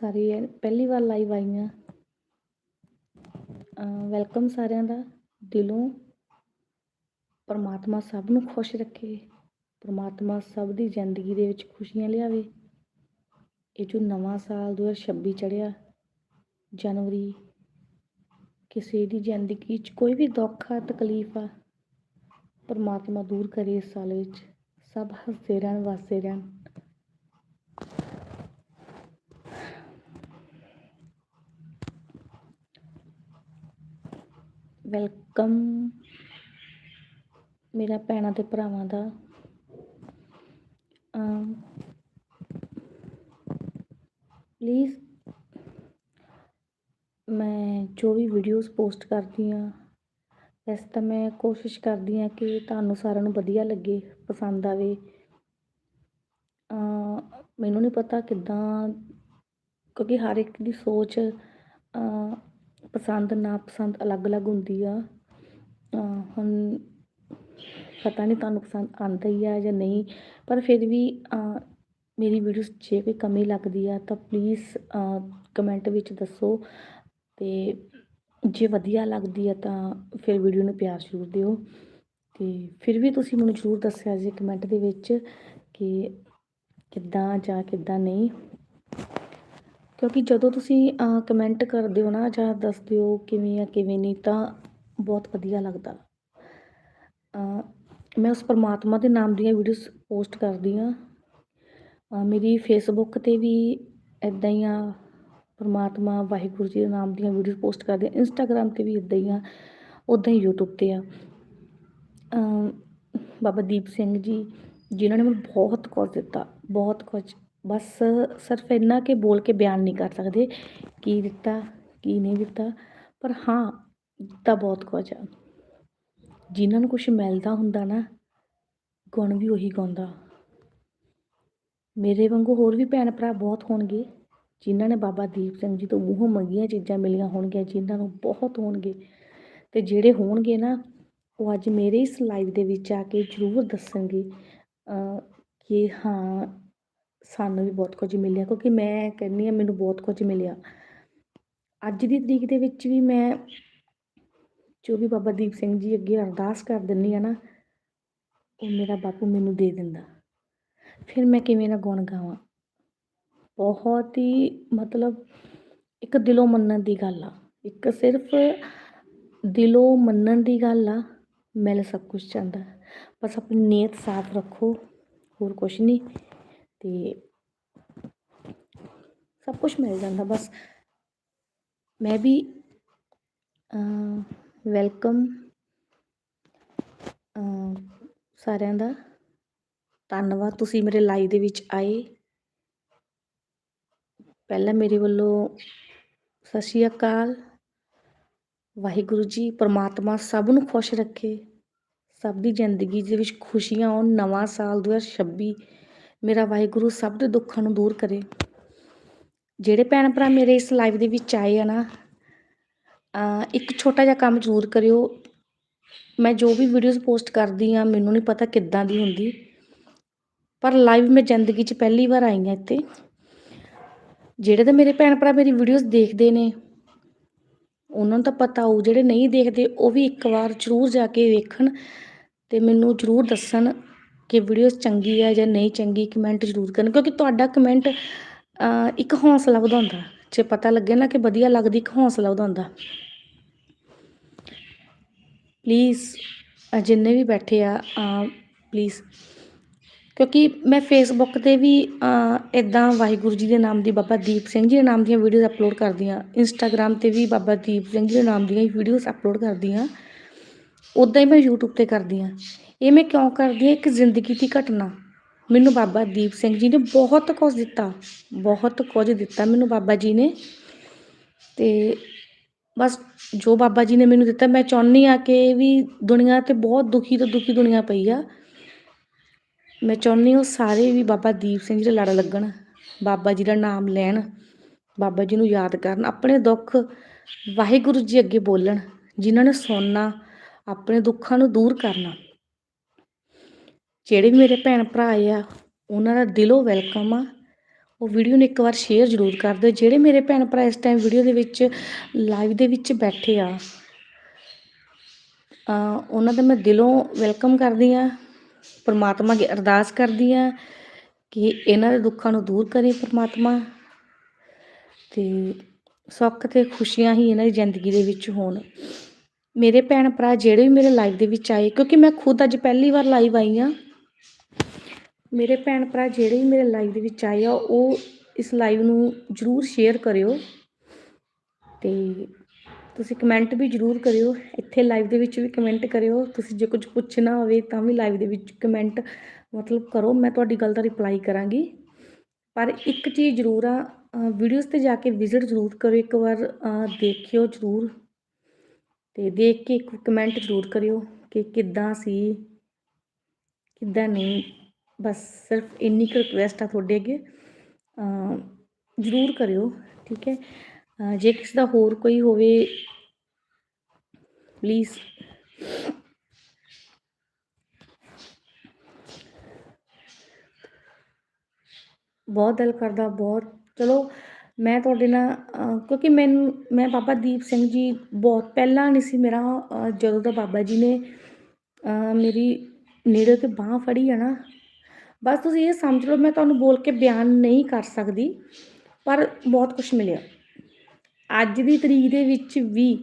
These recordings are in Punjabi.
ਸਾਰੀ ਪਹਿਲੀ ਵਾਰ ਲਾਈਵ ਆਈਆਂ ਵੈਲਕਮ ਸਾਰਿਆਂ ਦਾ। ਦਿਲੋਂ ਪਰਮਾਤਮਾ ਸਭ ਨੂੰ ਖੁਸ਼ ਰੱਖੇ। ਪਰਮਾਤਮਾ ਸਭ ਦੀ ਜ਼ਿੰਦਗੀ ਦੇ ਵਿੱਚ ਖੁਸ਼ੀਆਂ ਲਿਆਵੇ। ਇਹ ਜੋ ਨਵਾਂ ਸਾਲ 2026 ਚੜਿਆ ਜਨਵਰੀ, ਕਿਸੇ ਦੀ ਜ਼ਿੰਦਗੀ 'ਚ ਕੋਈ ਵੀ ਦੁੱਖ ਆ, ਤਕਲੀਫ ਆ, ਪਰਮਾਤਮਾ ਦੂਰ ਕਰੇ ਇਸ ਸਾਲ ਵਿੱਚ। ਸਭ ਹੱਸਦੇ ਰਹਿਣ ਵਸਦੇ ਰਹਿਣ। ਵੈਲਕਮ ਮੇਰਾ ਭੈਣਾਂ ਤੇ ਭਰਾਵਾਂ ਦਾ। ਪਲੀਜ਼ ਮੈਂ ਜੋ ਵੀ ਵੀਡੀਓਜ਼ ਪੋਸਟ ਕਰਦੀ ਹਾਂ, ਵੈਸੇ ਤਾਂ ਮੈਂ ਕੋਸ਼ਿਸ਼ ਕਰਦੀ ਹਾਂ ਕਿ ਤੁਹਾਨੂੰ ਸਾਰਿਆਂ ਨੂੰ ਵਧੀਆ ਲੱਗੇ, ਪਸੰਦ ਆਵੇ। ਮੈਨੂੰ ਨਹੀਂ ਪਤਾ ਕਿੱਦਾਂ, ਕਿਉਂਕਿ ਹਰ ਇੱਕ ਦੀ ਸੋਚ ਪਸੰਦ ਨਾ ਪਸੰਦ ਅਲੱਗ-ਅਲੱਗ ਹੁੰਦੀ ਆ। ਹੁਣ ਪਤਾ ਨਹੀਂ ਤੁਹਾਨੂੰ ਪਸੰਦ ਆਉਂਦਾ ਹੀ ਆ ਜਾਂ ਨਹੀਂ, ਪਰ ਫਿਰ ਵੀ ਮੇਰੀ ਵੀਡੀਓਜ਼ ਜੇ ਕੋਈ ਕਮੀ ਲੱਗਦੀ ਆ ਤਾਂ ਪਲੀਜ਼ ਕਮੈਂਟ ਵਿੱਚ ਦੱਸੋ। ਅਤੇ ਜੇ ਵਧੀਆ ਲੱਗਦੀ ਆ ਤਾਂ ਫਿਰ ਵੀਡੀਓ ਨੂੰ ਪਿਆਰ ਜ਼ਰੂਰ ਦਿਓ। ਅਤੇ ਫਿਰ ਵੀ ਤੁਸੀਂ ਮੈਨੂੰ ਜ਼ਰੂਰ ਦੱਸਿਆ ਜੇ ਕਮੈਂਟ ਦੇ ਵਿੱਚ ਕਿ ਕਿੱਦਾਂ ਜਾਂ ਕਿੱਦਾਂ ਨਹੀਂ। ਕਿਉਂਕਿ ਜਦੋਂ ਤੁਸੀਂ ਕਮੈਂਟ ਕਰਦੇ ਹੋ ਨਾ ਜਾਂ ਦੱਸਦੇ ਹੋ ਕਿਵੇਂ ਆ, ਕਿਵੇਂ ਨਹੀਂ, ਤਾਂ ਬਹੁਤ ਵਧੀਆ ਲੱਗਦਾ। ਮੈਂ ਉਸ ਪਰਮਾਤਮਾ ਦੇ ਨਾਮ ਦੀਆਂ ਵੀਡੀਓਜ਼ ਪੋਸਟ ਕਰਦੀ ਹਾਂ। ਮੇਰੀ ਫੇਸਬੁੱਕ 'ਤੇ ਵੀ ਇੱਦਾਂ ਹੀ ਆ। ਪਰਮਾਤਮਾ ਵਾਹਿਗੁਰੂ ਜੀ ਦੇ ਨਾਮ ਦੀਆਂ ਵੀਡੀਓਜ਼ ਪੋਸਟ ਕਰਦੇ ਹਾਂ ਇੰਸਟਾਗ੍ਰਾਮ 'ਤੇ ਵੀ ਇੱਦਾਂ ਹੀ ਆ। ਉੱਦਾਂ ਹੀ ਯੂਟਿਊਬ 'ਤੇ ਆ। ਬਾਬਾ ਦੀਪ ਸਿੰਘ ਜੀ, ਜਿਨ੍ਹਾਂ ਨੇ ਮੈਨੂੰ ਬਹੁਤ ਕੁਝ ਦਿੱਤਾ, ਬਹੁਤ ਕੁਝ ਬਸ ਸਿਰਫ ਇੰਨਾ ਕਿ ਬੋਲ ਕੇ ਬਿਆਨ ਨਹੀਂ ਕਰ ਸਕਦੇ ਕੀ ਦਿੱਤਾ, ਕੀ ਨਹੀਂ ਦਿੱਤਾ। ਪਰ ਹਾਂ ਦਿੱਤਾ ਬਹੁਤ ਕੁਝ ਆ। ਜਿਨ੍ਹਾਂ ਨੂੰ ਕੁਝ ਮਿਲਦਾ ਹੁੰਦਾ ਨਾ, ਗੁਣ ਵੀ ਉਹੀ ਗਾਉਂਦਾ। ਮੇਰੇ ਵਾਂਗੂ ਹੋਰ ਵੀ ਭੈਣ ਭਰਾ ਬਹੁਤ ਹੋਣਗੇ, ਜਿਨ੍ਹਾਂ ਨੇ ਬਾਬਾ ਦੀਪ ਸਿੰਘ ਜੀ ਤੋਂ ਮੂੰਹੋਂ ਮੰਗੀਆਂ ਚੀਜ਼ਾਂ ਮਿਲੀਆਂ ਹੋਣਗੀਆਂ, ਜਿਨ੍ਹਾਂ ਨੂੰ ਬਹੁਤ ਹੋਣਗੇ। ਤੇ ਜਿਹੜੇ ਹੋਣਗੇ ਨਾ, ਉਹ ਅੱਜ ਮੇਰੇ ਇਸ ਲਾਈਵ ਦੇ ਵਿੱਚ ਆ ਕੇ ਜ਼ਰੂਰ ਦੱਸਣਗੇ ਕਿ ਹਾਂ ਸਾਨੂੰ ਵੀ ਬਹੁਤ ਕੁਝ ਮਿਲਿਆ, ਕਿਉਂਕਿ ਮੈਂ ਕਹਿੰਦੀ ਹਾਂ ਮੈਨੂੰ ਬਹੁਤ ਕੁਝ ਮਿਲਿਆ। ਅੱਜ ਦੀ ਤਰੀਕ ਦੇ ਵਿੱਚ ਵੀ ਮੈਂ ਜੋ ਵੀ ਬਾਬਾ ਦੀਪ ਸਿੰਘ ਜੀ ਅੱਗੇ ਅਰਦਾਸ ਕਰ ਦਿੰਦੀ ਆ ਨਾ, ਉਹ ਮੇਰਾ ਬਾਪੂ ਮੈਨੂੰ ਦੇ ਦਿੰਦਾ। ਫਿਰ ਮੈਂ ਕਿਵੇਂ ਨਾ ਗੁਣ ਗਾਵਾਂ? ਬਹੁਤ ਹੀ ਮਤਲਬ ਇੱਕ ਦਿਲੋਂ ਮੰਨਣ ਦੀ ਗੱਲ ਆ। ਇੱਕ ਸਿਰਫ ਦਿਲੋਂ ਮੰਨਣ ਦੀ ਗੱਲ ਆ, ਮਿਲ ਸਭ ਕੁਝ ਜਾਂਦਾ। ਬਸ ਆਪਣੀ ਨੀਅਤ ਸਾਫ਼ ਰੱਖੋ, ਹੋਰ ਕੁਝ ਨਹੀਂ। ਅਤੇ ਸਭ ਕੁਝ ਮਿਲ ਜਾਂਦਾ ਬਸ। ਮੈਂ ਵੀ ਵੈਲਕਮ ਸਾਰਿਆਂ ਦਾ ਧੰਨਵਾਦ। ਤੁਸੀਂ ਮੇਰੇ ਲਾਈਵ ਦੇ ਵਿੱਚ ਆਏ। ਪਹਿਲਾਂ ਮੇਰੇ ਵੱਲੋਂ ਸਤਿ ਸ਼੍ਰੀ ਅਕਾਲ। ਵਾਹਿਗੁਰੂ ਜੀ, ਪਰਮਾਤਮਾ ਸਭ ਨੂੰ ਖੁਸ਼ ਰੱਖੇ। ਸਭ ਦੀ ਜ਼ਿੰਦਗੀ ਦੇ ਵਿੱਚ ਖੁਸ਼ੀਆਂ ਆਉਣ। ਨਵਾਂ ਸਾਲ 2026 ਮੇਰਾ ਵਾਹਿਗੁਰੂ ਸਭ ਦੇ ਦੁੱਖਾਂ ਨੂੰ ਦੂਰ ਕਰੇ। ਜਿਹੜੇ ਭੈਣ ਭਰਾ ਮੇਰੇ ਇਸ ਲਾਈਵ ਦੇ ਵਿੱਚ ਆਏ ਆ ਨਾ ਇੱਕ ਛੋਟਾ ਜਿਹਾ ਕੰਮ ਜ਼ਰੂਰ ਕਰਿਓ। ਮੈਂ ਜੋ ਵੀ ਵੀਡੀਓਜ਼ ਪੋਸਟ ਕਰਦੀ ਆ, ਮੈਨੂੰ ਨਹੀਂ ਪਤਾ ਕਿੱਦਾਂ ਦੀ ਹੁੰਦੀ। ਪਰ ਲਾਈਵ ਮੈਂ ਜ਼ਿੰਦਗੀ 'ਚ ਪਹਿਲੀ ਵਾਰ ਆਈ ਹਾਂ ਇੱਥੇ। ਜਿਹੜੇ ਤਾਂ ਮੇਰੇ ਭੈਣ ਭਰਾ ਮੇਰੀ ਵੀਡੀਓਜ਼ ਦੇਖਦੇ ਨੇ, ਉਹਨਾਂ ਨੂੰ ਤਾਂ ਪਤਾ ਹੋਊ, ਜਿਹੜੇ ਨਹੀਂ ਦੇਖਦੇ ਉਹ ਵੀ ਇੱਕ ਵਾਰ ਜ਼ਰੂਰ ਜਾ ਕੇ ਵੇਖਣ ਅਤੇ ਮੈਨੂੰ ਜ਼ਰੂਰ ਦੱਸਣ। ਕਿ ਵੀਡੀਓਜ਼ ਚੰਗੀ ਹੈ ਜਾਂ ਨਹੀਂ ਚੰਗੀ ਕਮੈਂਟ ਜ਼ਰੂਰ ਕਰਨ, ਕਿਉਂਕਿ ਤੁਹਾਡਾ ਕਮੈਂਟ ਇੱਕ ਹੌਸਲਾ ਵਧਾਉਂਦਾ। ਜੇ ਪਤਾ ਲੱਗੇ ਨਾ ਕਿ ਵਧੀਆ ਲੱਗਦੀ, ਇੱਕ ਹੌਸਲਾ ਵਧਾਉਂਦਾ। ਪਲੀਜ਼ ਜਿੰਨੇ ਵੀ ਬੈਠੇ ਆ ਪਲੀਜ਼ ਕਿਉਂਕਿ ਮੈਂ ਫੇਸਬੁੱਕ 'ਤੇ ਵੀ ਇੱਦਾਂ ਵਾਹਿਗੁਰੂ ਜੀ ਦੇ ਨਾਮ ਦੀ ਬਾਬਾ ਦੀਪ ਸਿੰਘ ਜੀ ਦੇ ਨਾਮ ਦੀਆਂ ਵੀਡੀਓਜ਼ ਅਪਲੋਡ ਕਰਦੀ ਹਾਂ। ਇੰਸਟਾਗ੍ਰਾਮ 'ਤੇ ਵੀ ਬਾਬਾ ਦੀਪ ਸਿੰਘ ਜੀ ਦੇ ਨਾਮ ਦੀਆਂ ਵੀਡੀਓਜ਼ ਅਪਲੋਡ ਕਰਦੀ ਹਾਂ। ਉੱਦਾਂ ਹੀ ਮੈਂ ਯੂਟਿਊਬ 'ਤੇ ਕਰਦੀ ਹਾਂ। ਇਹ ਮੈਂ ਕਿਉਂ ਕਰਦੀ ਹਾਂ? ਇੱਕ ਜ਼ਿੰਦਗੀ ਦੀ ਘਟਨਾ। ਮੈਨੂੰ ਬਾਬਾ ਦੀਪ ਸਿੰਘ ਜੀ ਨੇ ਬਹੁਤ ਕੁਝ ਦਿੱਤਾ। ਬਹੁਤ ਕੁਝ ਦਿੱਤਾ ਮੈਨੂੰ ਬਾਬਾ ਜੀ ਨੇ। ਅਤੇ ਬਸ ਜੋ ਬਾਬਾ ਜੀ ਨੇ ਮੈਨੂੰ ਦਿੱਤਾ, ਮੈਂ ਚਾਹੁੰਦੀ ਹਾਂ ਕਿ ਵੀ ਦੁਨੀਆ 'ਤੇ ਬਹੁਤ ਦੁਖੀ ਤੋਂ ਦੁਖੀ ਦੁਨੀਆ ਪਈ ਆ। ਮੈਂ ਚਾਹੁੰਦੀ ਉਹ ਸਾਰੇ ਵੀ ਬਾਬਾ ਦੀਪ ਸਿੰਘ ਜੀ ਦੇ ਲੜ ਲੱਗਣ, ਬਾਬਾ ਜੀ ਦਾ ਨਾਮ ਲੈਣ, ਬਾਬਾ ਜੀ ਨੂੰ ਯਾਦ ਕਰਨ, ਆਪਣੇ ਦੁੱਖ ਵਾਹਿਗੁਰੂ ਜੀ ਅੱਗੇ ਬੋਲਣ, ਜਿਨ੍ਹਾਂ ਨੇ ਸੁਣਨਾ, ਆਪਣੇ ਦੁੱਖਾਂ ਨੂੰ ਦੂਰ ਕਰਨਾ। ਜਿਹੜੇ ਵੀ ਮੇਰੇ ਭੈਣ ਭਰਾ ਆਏ ਆ, ਉਹਨਾਂ ਦਾ ਦਿਲੋਂ ਵੈਲਕਮ ਆ। ਉਹ ਵੀਡੀਓ ਨੂੰ ਇੱਕ ਵਾਰ ਸ਼ੇਅਰ ਜ਼ਰੂਰ ਕਰ ਦਿਓ। ਜਿਹੜੇ ਮੇਰੇ ਭੈਣ ਭਰਾ ਇਸ ਟਾਈਮ ਵੀਡੀਓ ਦੇ ਵਿੱਚ ਲਾਈਵ ਦੇ ਵਿੱਚ ਬੈਠੇ ਆ ਉਹਨਾਂ ਦਾ ਮੈਂ ਦਿਲੋਂ ਵੈਲਕਮ ਕਰਦੀ ਆ, ਪਰਮਾਤਮਾ ਅੱਗੇ ਅਰਦਾਸ ਕਰਦੀ ਆ ਕਿ ਇਹਨਾਂ ਦੇ ਦੁੱਖਾਂ ਨੂੰ ਦੂਰ ਕਰੇ ਪਰਮਾਤਮਾ ਤੇ ਸੁੱਖ ਤੇ ਖੁਸ਼ੀਆਂ ਹੀ ਇਹਨਾਂ ਦੀ ਜ਼ਿੰਦਗੀ ਦੇ ਵਿੱਚ ਹੋਣ। ਮੇਰੇ ਭੈਣ ਭਰਾ ਜਿਹੜੇ ਵੀ ਮੇਰੇ ਲਾਈਵ ਦੇ ਵਿੱਚ ਆਏ, ਕਿਉਂਕਿ ਮੈਂ ਖੁਦ ਅੱਜ ਪਹਿਲੀ ਵਾਰ ਲਾਈਵ ਆਈ ਆ ਮੇਰੇ ਭੈਣ ਭਰਾ ਜਿਹੜੇ ਵੀ ਮੇਰੇ ਲਾਈਵ ਦੇ ਵਿੱਚ ਆਏ ਆ, ਉਹ ਇਸ ਲਾਈਵ ਨੂੰ ਜਰੂਰ ਸ਼ੇਅਰ ਕਰਿਓ ਤੇ ਤੁਸੀਂ ਕਮੈਂਟ ਵੀ ਜਰੂਰ ਕਰਿਓ, ਇੱਥੇ ਲਾਈਵ ਦੇ ਵਿੱਚ ਵੀ ਕਮੈਂਟ ਕਰਿਓ, ਤੁਸੀਂ ਜੇ ਕੁਝ ਪੁੱਛਣਾ ਹੋਵੇ ਤਾਂ ਵੀ ਲਾਈਵ ਦੇ ਵਿੱਚ ਕਮੈਂਟ ਮਤਲਬ ਕਰੋ, ਮੈਂ ਤੁਹਾਡੀ ਗੱਲ ਦਾ ਰਿਪਲਾਈ ਕਰਾਂਗੀ। ਪਰ ਇੱਕ ਚੀਜ਼ ਜ਼ਰੂਰ ਆ ਵੀਡੀਓਜ਼ ਤੇ ਜਾ ਕੇ ਵਿਜ਼ਿਟ ਜ਼ਰੂਰ ਕਰੋ ਇੱਕ ਵਾਰ ਦੇਖਿਓ ਜ਼ਰੂਰ ਤੇ ਦੇਖ ਕੇ ਇੱਕ ਕਮੈਂਟ ਜ਼ਰੂਰ ਕਰਿਓ ਕਿ ਕਿੱਦਾਂ ਸੀ, ਕਿੱਦਾਂ ਨਹੀਂ। ਬਸ ਸਿਰਫ ਇੰਨੀ ਕੁ ਰਿਕੁਐਸਟ ਆ ਤੁਹਾਡੇ ਅੱਗੇ। ਜ਼ਰੂਰ ਕਰਿਓ, ਠੀਕ ਹੈ? ਜੇ ਕਿਸੇ ਦਾ ਹੋਰ ਕੋਈ ਹੋਵੇ ਪਲੀਜ਼ ਬਹੁਤ ਦਿਲ ਕਰਦਾ, ਬਹੁਤ। ਚਲੋ, ਮੈਂ ਤੁਹਾਡੇ ਨਾਲ ਕਿਉਂਕਿ ਮੈਨੂੰ, ਮੈਂ ਬਾਬਾ ਦੀਪ ਸਿੰਘ ਜੀ ਬਹੁਤ ਪਹਿਲਾਂ ਨਹੀਂ ਸੀ ਮੇਰਾ ਜਦੋਂ ਦਾ ਬਾਬਾ ਜੀ ਨੇ ਮੇਰੀ ਨੇੜੇ ਤੇ ਬਾਹ ਫੜੀ ਆ ਨਾ ਬਸ ਤੁਸੀਂ ਇਹ ਸਮਝ ਲਓ, ਮੈਂ ਤੁਹਾਨੂੰ ਬੋਲ ਕੇ ਬਿਆਨ ਨਹੀਂ ਕਰ ਸਕਦੀ, ਪਰ ਬਹੁਤ ਕੁਝ ਮਿਲਿਆ। ਅੱਜ ਦੀ ਤਰੀਕ ਦੇ ਵਿੱਚ ਵੀ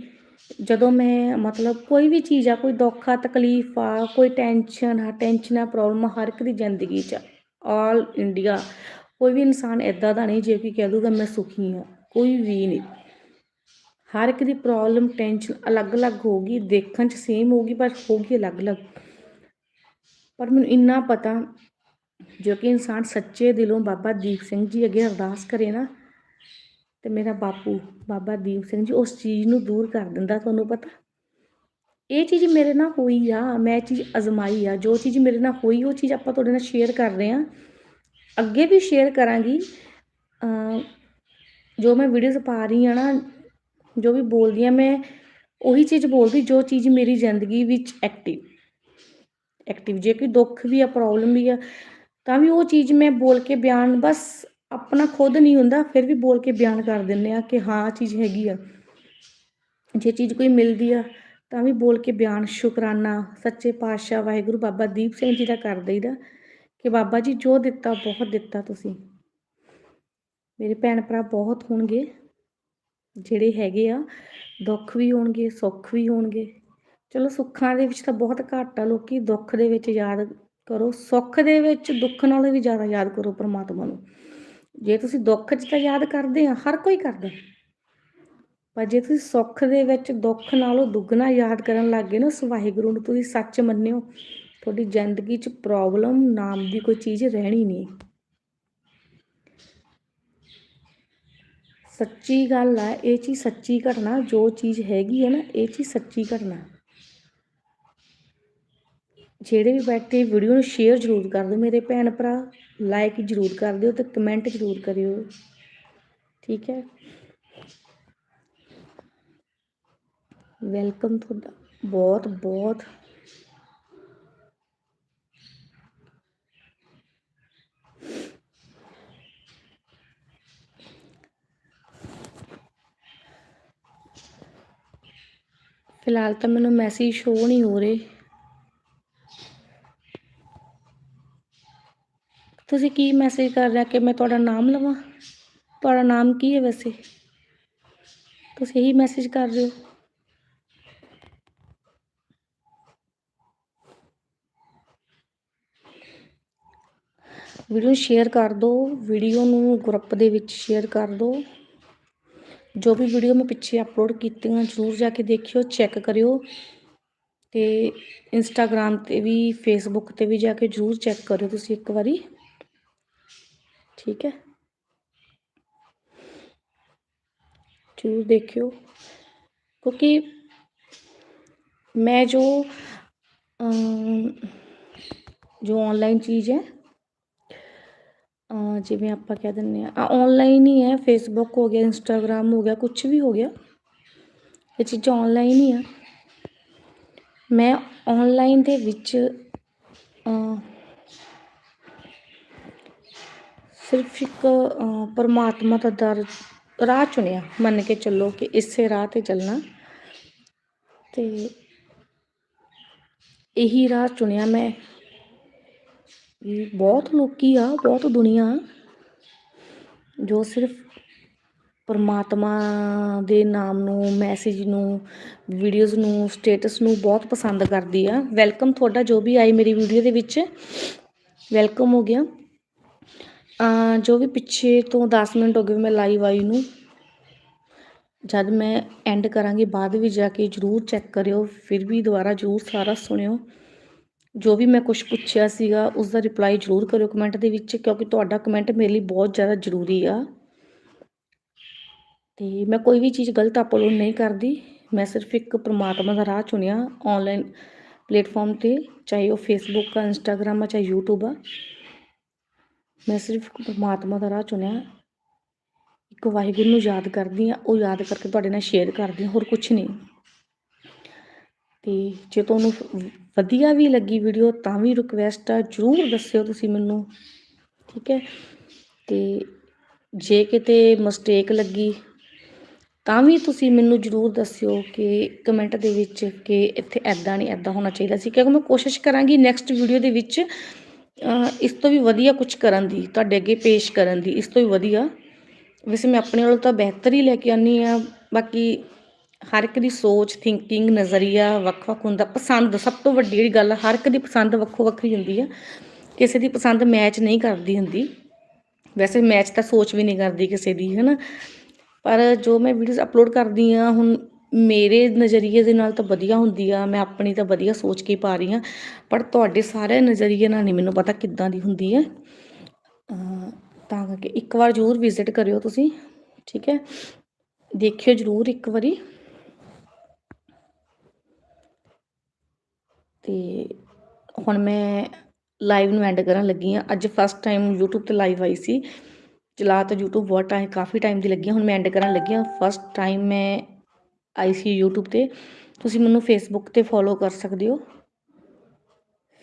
ਜਦੋਂ ਮੈਂ ਮਤਲਬ ਕੋਈ ਵੀ ਚੀਜ਼ ਆ, ਕੋਈ ਦੁੱਖ ਆ, ਤਕਲੀਫ ਆ, ਕੋਈ ਟੈਨਸ਼ਨ ਆ ਟੈਨਸ਼ਨ ਆ, ਪ੍ਰੋਬਲਮ ਹਰ ਇੱਕ ਦੀ ਜ਼ਿੰਦਗੀ 'ਚ, ਆਲ ਇੰਡੀਆ, ਕੋਈ ਵੀ ਇਨਸਾਨ ਇਦਾਂ ਦਾ ਨਹੀਂ ਜੇ ਕਿ ਕਹਿ ਦੂਗਾ ਮੈਂ ਸੁਖੀ ਹਾਂ, ਕੋਈ ਵੀ ਨਹੀਂ। ਹਰ ਇੱਕ ਦੀ ਪ੍ਰੋਬਲਮ, ਟੈਨਸ਼ਨ ਅਲੱਗ-ਅਲੱਗ ਹੋਗੀ ਦੇਖਣ 'ਚ ਸੇਮ ਹੋਗੀ ਪਰ ਹੋਗੀ ਅਲੱਗ-ਅਲੱਗ ਪਰ ਮੈਨੂੰ ਇੰਨਾ ਪਤਾ ਜੋ ਕਿ ਇਨਸਾਨ ਸੱਚੇ ਦਿਲੋਂ ਬਾਬਾ ਦੀਪ ਸਿੰਘ ਜੀ ਅੱਗੇ ਅਰਦਾਸ ਕਰੇ ਨਾ, ਤੇ ਮੇਰਾ ਬਾਪੂ, ਬਾਬਾ ਦੀਪ ਸਿੰਘ ਜੀ ਉਸ ਚੀਜ਼ ਨੂੰ ਦੂਰ ਕਰ ਦਿੰਦਾ ਤੁਹਾਨੂੰ ਪਤਾ। ਇਹ ਚੀਜ਼ ਮੇਰੇ ਨਾਲ ਹੋਈ ਆ, ਮੈਂ ਇਹ ਚੀਜ਼ ਅਜ਼ਮਾਈ ਆ, ਜੋ ਚੀਜ਼ ਮੇਰੇ ਨਾਲ ਹੋਈ, ਉਹ ਚੀਜ਼ ਆਪਾਂ ਤੁਹਾਡੇ ਨਾਲ ਸ਼ੇਅਰ ਕਰ ਰਹੇ ਆ ਅੱਗੇ ਵੀ ਸ਼ੇਅਰ ਕਰਾਂਗੀ। ਜੋ ਮੈਂ ਵੀਡੀਓਜ਼ ਪਾ ਰਹੀ ਆ ਨਾ, ਜੋ ਵੀ ਬੋਲਦੀ ਆ ਮੈਂ ਉਹੀ ਚੀਜ਼ ਬੋਲਦੀ ਜੋ ਚੀਜ਼ ਮੇਰੀ ਜ਼ਿੰਦਗੀ ਵਿੱਚ ਐਕਟਿਵ ਐਕਟਿਵ ਜੇ ਕੋਈ ਦੁੱਖ ਵੀ ਆ ਪ੍ਰੋਬਲਮ ਵੀ ਆ ਤਾਂ ਵੀ ਉਹ ਚੀਜ਼ ਮੈਂ ਬੋਲ ਕੇ ਬਿਆਨ, ਬਸ ਆਪਣਾ ਖੁਦ ਨਹੀਂ ਹੁੰਦਾ, ਫਿਰ ਵੀ ਬੋਲ ਕੇ ਬਿਆਨ ਕਰ ਦਿੰਦੇ ਆ ਕਿ ਹਾਂ ਚੀਜ਼ ਹੈਗੀ ਆ। ਜੇ ਚੀਜ਼ ਕੋਈ ਮਿਲਦੀ ਆ, ਤਾਂ ਵੀ ਬੋਲ ਕੇ ਬਿਆਨ, ਸ਼ੁਕਰਾਨਾ, ਸੱਚੇ ਪਾਤਸ਼ਾਹ, ਵਾਹਿਗੁਰੂ ਬਾਬਾ ਦੀਪ ਸਿੰਘ ਜੀ ਦਾ ਕਰ ਦਈਦਾ ਕਿ ਬਾਬਾ ਜੀ ਜੋ ਦਿੱਤਾ, ਬਹੁਤ ਦਿੱਤਾ ਤੁਸੀਂ। ਮੇਰੇ ਭੈਣ ਭਰਾ ਬਹੁਤ ਹੋਣਗੇ, ਜਿਹੜੇ ਹੈਗੇ ਆ, ਦੁੱਖ ਵੀ ਹੋਣਗੇ, ਸੁੱਖ ਵੀ ਹੋਣਗੇ। ਚਲੋ ਸੁੱਖਾਂ ਦੇ ਵਿੱਚ ਤਾਂ ਬਹੁਤ ਘੱਟ ਆ, ਲੋਕੀ ਦੁੱਖ ਦੇ ਵਿੱਚ ਯਾਦ ਕਰੋ, ਸੁੱਖ ਦੇ ਵਿੱਚ ਦੁੱਖ ਨਾਲੋਂ ਵੀ ਜ਼ਿਆਦਾ ਯਾਦ ਕਰੋ ਪਰਮਾਤਮਾ ਨੂੰ। ਜੇ ਤੁਸੀਂ ਦੁੱਖ 'ਚ ਤਾਂ ਯਾਦ ਕਰਦੇ ਆ, ਹਰ ਕੋਈ ਕਰਦਾ। ਪਰ ਜੇ ਤੁਸੀਂ ਸੁੱਖ ਦੇ ਵਿੱਚ ਦੁੱਖ ਨਾਲੋਂ ਦੁੱਗਣਾ ਯਾਦ ਕਰਨ ਲੱਗ ਗਏ ਨਾ ਉਸ ਵਾਹਿਗੁਰੂ ਨੂੰ ਤੁਸੀਂ ਸੱਚ ਮੰਨਿਓ। ਤੁਹਾਡੀ ਜ਼ਿੰਦਗੀ 'ਚ ਪ੍ਰੋਬਲਮ ਨਾਮ ਦੀ ਕੋਈ ਚੀਜ਼ ਰਹਿਣੀ ਨਹੀਂ। ਸੱਚੀ ਗੱਲ ਆ, ਇਹ ਚੀਜ਼ ਸੱਚੀ ਘਟਨਾ, ਜੋ ਚੀਜ਼ ਹੈਗੀ ਹੈ ਨਾ, ਇਹ ਚੀਜ਼ ਸੱਚੀ ਘਟਨਾ। ਜਿਹੜੇ ਵੀ ਬੈਠੇ ਵੀਡੀਓ ਨੂੰ ਸ਼ੇਅਰ ਜ਼ਰੂਰ ਕਰ ਦਿਓ ਮੇਰੇ ਭੈਣ ਭਰਾ ਲਾਈਕ ਜ਼ਰੂਰ ਕਰ ਦਿਓ ਤੇ ਕਮੈਂਟ ਜ਼ਰੂਰ ਕਰਿਓ। ਠੀਕ ਹੈ? ਵੈਲਕਮ ਤੁਹਾਡਾ। ਬਹੁਤ ਬਹੁਤ। ਫਿਲਹਾਲ ਤਾਂ ਮੈਨੂੰ ਮੈਸੇਜ ਸ਼ੋ ਨਹੀਂ ਹੋ ਰਹੇ। ਤੁਸੀਂ ਕੀ ਮੈਸੇਜ ਕਰ ਰਿਹਾ ਕਿ ਮੈਂ ਤੁਹਾਡਾ ਨਾਮ ਲਵਾਂ? ਤੁਹਾਡਾ ਨਾਮ ਕੀ ਹੈ ਵੈਸੇ? ਤੁਸੀਂ ਇਹੀ ਮੈਸੇਜ ਕਰ ਰਹੇ ਹੋ? ਵੀਡੀਓ ਸ਼ੇਅਰ ਕਰ ਦਿਓ ਵੀਡੀਓ ਨੂੰ ਗਰੁੱਪ ਦੇ ਵਿੱਚ ਸ਼ੇਅਰ ਕਰ ਦਿਓ ਜੋ ਵੀ ਵੀਡੀਓ ਮੈਂ ਪਿੱਛੇ ਅਪਲੋਡ ਕੀਤੀਆਂ, ਜ਼ਰੂਰ ਜਾ ਕੇ ਦੇਖਿਓ ਚੈੱਕ ਕਰਿਓ। ਤੇ ਇੰਸਟਾਗ੍ਰam ਤੇ ਵੀ ਫੇਸਬੁੱਕ ਤੇ ਵੀ ਜਾ ਕੇ ਜ਼ਰੂਰ ਚੈੱਕ ਕਰਿਓ ਤੁਸੀਂ ਇੱਕ ਵਾਰੀ। ਠੀਕ ਹੈ ਜ਼ਰੂਰ ਦੇਖਿਓ ਕਿਉਂਕਿ ਮੈਂ ਜੋ ਅਮ, ਜੋ ਆਨਲਾਈਨ ਚੀਜ਼ ਹੈ ਅ, ਜਿਵੇਂ ਆਪਾਂ ਕਹਿ ਦਿੰਦੇ ਆ ਆਨਲਾਈਨ ਹੀ ਹੈ ਫੇਸਬੁੱਕ ਹੋ ਗਿਆ ਇੰਸਟਾਗ੍ਰam ਹੋ ਗਿਆ ਕੁਝ ਵੀ ਹੋ ਗਿਆ ਇਹ ਚੀਜ਼ਾਂ ਆਨਲਾਈਨ ਹੀ ਆ ਮੈਂ ਆਨਲਾਈਨ ਦੇ ਵਿੱਚ ਸਿਰਫ ਇੱਕ ਪਰਮਾਤਮਾ ਦਾ ਦਰ, ਰਾਹ ਚੁਣਿਆ, ਮੰਨ ਕੇ ਚੱਲੋ ਕਿ ਇਸੇ ਰਾਹ ਤੇ ਚੱਲਣਾ। ਤੇ ਇਹੀ ਰਾਹ ਚੁਣਿਆ ਮੈਂ ਵੀ ਬਹੁਤ ਲੋਕੀ ਆ, ਬਹੁਤ ਦੁਨੀਆ ਜੋ ਸਿਰਫ ਪਰਮਾਤਮਾ ਦੇ ਨਾਮ ਨੂੰ ਮੈਸੇਜ ਨੂੰ ਵੀਡੀਓਜ਼ ਨੂੰ ਸਟੇਟਸ ਨੂੰ ਬਹੁਤ ਪਸੰਦ ਕਰਦੀ ਆ। ਵੈਲਕਮ ਤੁਹਾਡਾ ਜੋ ਵੀ ਆਈ ਮੇਰੀ ਵੀਡੀਓ ਦੇ ਵਿੱਚ। ਵੈਲਕਮ ਹੋ ਗਿਆ। ਜੋ ਵੀ ਪਿੱਛੇ ਤੋਂ 10 ਮਿੰਟ ਹੋ ਗਏ ਮੈਂ ਲਾਈਵ ਆਈ ਨੂੰ, ਜਦ ਮੈਂ ਐਂਡ ਕਰਾਂਗੀ, ਬਾਅਦ ਵਿੱਚ ਜਾ ਕੇ ਜਰੂਰ ਚੈੱਕ ਕਰਿਓ, ਫਿਰ ਵੀ ਦੁਬਾਰਾ ਜਰੂਰ ਸਾਰਾ ਸੁਣਿਓ। ਜੋ ਵੀ ਮੈਂ ਕੁਝ ਪੁੱਛਿਆ ਸੀਗਾ ਉਸ ਦਾ ਰਿਪਲਾਈ ਜਰੂਰ ਕਰਿਓ ਕਮੈਂਟ ਦੇ ਵਿੱਚ, ਕਿਉਂਕਿ ਤੁਹਾਡਾ ਕਮੈਂਟ ਮੇਰੇ ਲਈ ਬਹੁਤ ਜ਼ਿਆਦਾ ਜ਼ਰੂਰੀ ਆ। ਤੇ ਮੈਂ ਕੋਈ ਵੀ ਚੀਜ਼ ਗਲਤ ਅਪਲੋਡ ਨਹੀਂ ਕਰਦੀ, ਮੈਂ ਸਿਰਫ ਇੱਕ ਪ੍ਰਮਾਤਮਾ ਦਾ ਰਾਹ ਚੁਣਿਆ ਆਨਲਾਈਨ ਪਲੇਟਫਾਰਮ ਤੇ, ਚਾਹੇ ਉਹ ਫੇਸਬੁੱਕ ਆ ਇੰਸਟਾਗ੍ਰਾਮ ਆ, ਚਾਹੇ YouTube ਆ। ਮੈਂ ਸਿਰਫ ਪਰਮਾਤਮਾ ਦਾ ਰਾਹ ਚੁਣਿਆ ਇੱਕ ਵਾਹਿਗੁਰੂ ਨੂੰ ਯਾਦ ਕਰਦੀ ਆ ਉਹ ਯਾਦ ਕਰਕੇ ਤੁਹਾਡੇ ਨਾਲ ਸ਼ੇਅਰ ਕਰਦੀ ਆ ਹੋਰ ਕੁਝ ਨਹੀਂ। ਤੇ ਜੇ ਤੁਹਾਨੂੰ ਵਧੀਆ ਵੀ ਲੱਗੀ ਵੀਡੀਓ ਤਾਂ ਵੀ ਰਿਕਵੈਸਟ ਆ, ਜਰੂਰ ਦੱਸਿਓ ਤੁਸੀਂ ਮੈਨੂੰ, ਠੀਕ ਹੈ? ਤੇ ਜੇ ਕਿਤੇ ਮਿਸਟੇਕ ਲੱਗੀ, ਤਾਂ ਵੀ ਤੁਸੀਂ ਮੈਨੂੰ ਜਰੂਰ ਦੱਸਿਓ ਕਿ ਕਮੈਂਟ ਦੇ ਵਿੱਚ ਕਿ ਇੱਥੇ ਐਦਾਂ ਨਹੀਂ ਐਦਾਂ ਹੋਣਾ ਚਾਹੀਦਾ ਸੀ। ਕਿਉਂਕਿ ਮੈਂ ਕੋਸ਼ਿਸ਼ ਕਰਾਂਗੀ ਨੈਕਸਟ ਵੀਡੀਓ ਦੇ ਵਿੱਚ ਇਸ ਤੋਂ ਵੀ ਵਧੀਆ ਕੁਝ ਕਰਨ ਦੀ ਤੁਹਾਡੇ ਅੱਗੇ ਪੇਸ਼ ਕਰਨ ਦੀ ਇਸ ਤੋਂ ਵੀ ਵਧੀਆ। ਵੈਸੇ ਮੈਂ ਆਪਣੇ ਵੱਲੋਂ ਤਾਂ ਬਿਹਤਰ ਹੀ ਲੈ ਕੇ ਆਨੀ ਆ ਬਾਕੀ ਹਰ ਇੱਕ ਦੀ ਸੋਚ ਥਿੰਕਿੰਗ ਨਜ਼ਰੀਆ ਵੱਖ-ਵੱਖ ਹੁੰਦਾ। ਪਸੰਦ ਸਭ ਤੋਂ ਵੱਡੀ ਜਿਹੜੀ ਗੱਲ ਆ, ਹਰ ਇੱਕ ਦੀ ਪਸੰਦ ਵੱਖੋ ਵੱਖਰੀ ਹੁੰਦੀ ਆ। ਕਿਸੇ ਦੀ ਪਸੰਦ ਮੈਚ ਨਹੀਂ ਕਰਦੀ ਹੁੰਦੀ। ਵੈਸੇ ਮੈਚ ਤਾਂ ਸੋਚ ਵੀ ਨਹੀਂ ਕਰਦੀ ਕਿਸੇ ਦੀ ਹੈਨਾ। ਪਰ ਜੋ ਮੈਂ ਵੀਡੀਓਜ਼ ਅਪਲੋਡ ਕਰਦੀ ਆ ਹੁਣ ਮੇਰੇ ਨਜ਼ਰੀਏ ਦੇ ਨਾਲ ਤਾਂ ਵਧੀਆ ਹੁੰਦੀ ਆ, ਮੈਂ ਆਪਣੀ ਤਾਂ ਵਧੀਆ ਸੋਚ ਕੇ ਪਾ ਰਹੀ ਆ ਪਰ ਤੁਹਾਡੇ ਸਾਰੇ ਨਜ਼ਰੀਏ ਨਾਲ ਨਹੀਂ ਮੈਨੂੰ ਪਤਾ ਕਿੱਦਾਂ ਦੀ ਹੁੰਦੀ ਹੈ। ਤਾਂ ਕਰਕੇ ਇੱਕ ਵਾਰ ਜ਼ਰੂਰ ਵਿਜ਼ਿਟ ਕਰਿਓ ਤੁਸੀਂ, ਠੀਕ ਹੈ? ਦੇਖਿਓ ਜ਼ਰੂਰ ਇੱਕ ਵਾਰੀ। ਤੇ ਹੁਣ ਮੈਂ ਲਾਈਵ ਨੂੰ ਐਂਡ ਕਰਨ ਲੱਗੀ ਆ ਅੱਜ ਫਸਟ ਟਾਈਮ YouTube ਤੇ ਲਾਈਵ ਆਈ ਸੀ। ਚਲਾ ਤਾਂ YouTube ਬਹੁਤ ਟਾਈਮ, ਕਾਫੀ ਟਾਈਮ ਦੀ ਲੱਗੀ ਹੁਣ ਮੈਂ ਐਂਡ ਕਰਨ ਲੱਗੀ ਆ ਫਸਟ ਟਾਈਮ ਮੈਂ ਆਈ ਸੀ YouTube ਤੇ। ਤੁਸੀਂ ਮੈਨੂੰ Facebook ਤੇ ਫੋਲੋ ਕਰ ਸਕਦੇ ਹੋ।